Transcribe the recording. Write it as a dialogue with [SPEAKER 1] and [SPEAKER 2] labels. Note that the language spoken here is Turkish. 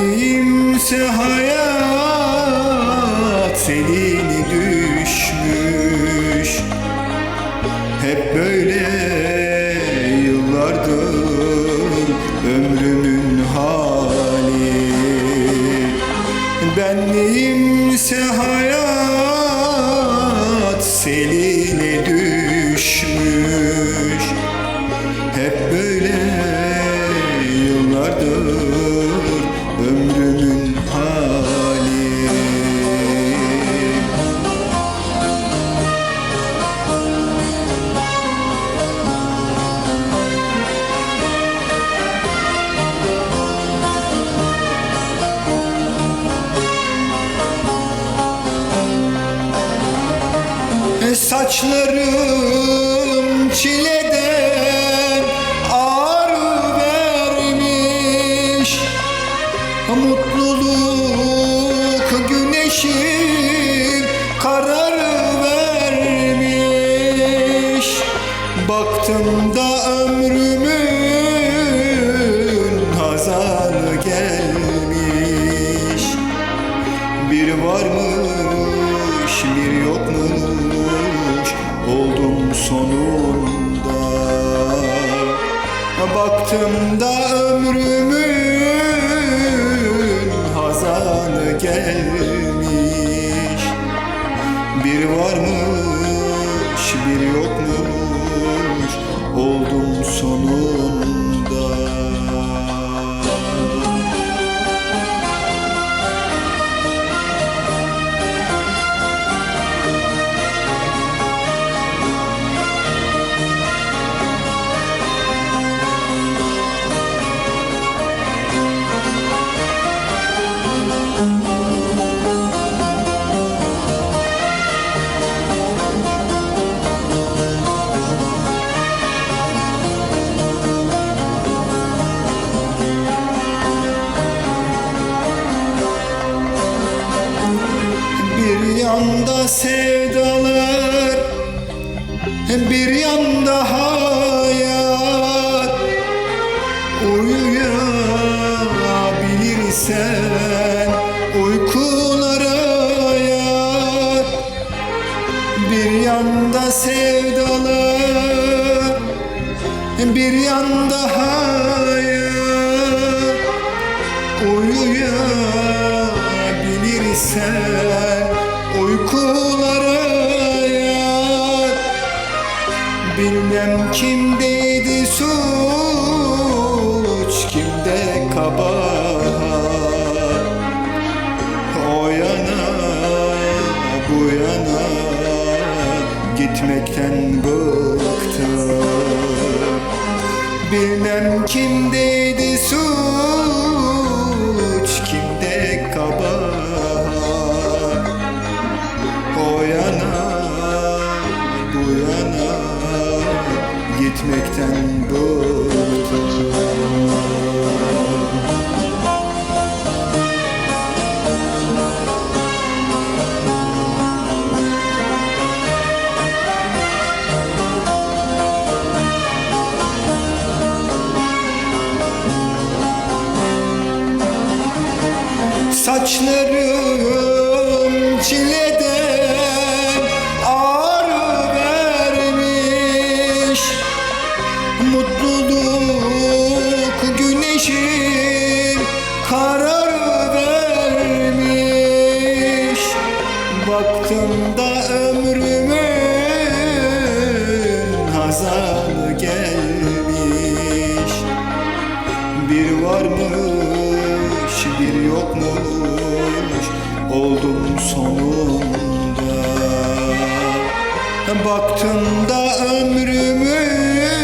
[SPEAKER 1] Benliğimse hayat selini Saçlarım çileden ağrı vermiş. Mutluluk güneşim karar vermiş. Baktım da ömrümün hazanı gelmiş. Bir varmış bir yokmuş Baktım da ömrümün sevdalar. Bir yanda hayat Uyuyabilirsen Uykulara yat Bir yanda sevdalar Bir yanda hayat Uyuyabilirsen uykulara yat Bilmem kimdeydi suç kimde kabahat O yana bu yana gitmekten bıktım. Bilmem kimdeydi suç gitmekten Saçlarım çileden Mutluluk güneşim karar vermiş. Baktım da ömrümün hazanı gelmiş. Bir varmış bir yokmuş oldum sonunda. Baktım da ömrümün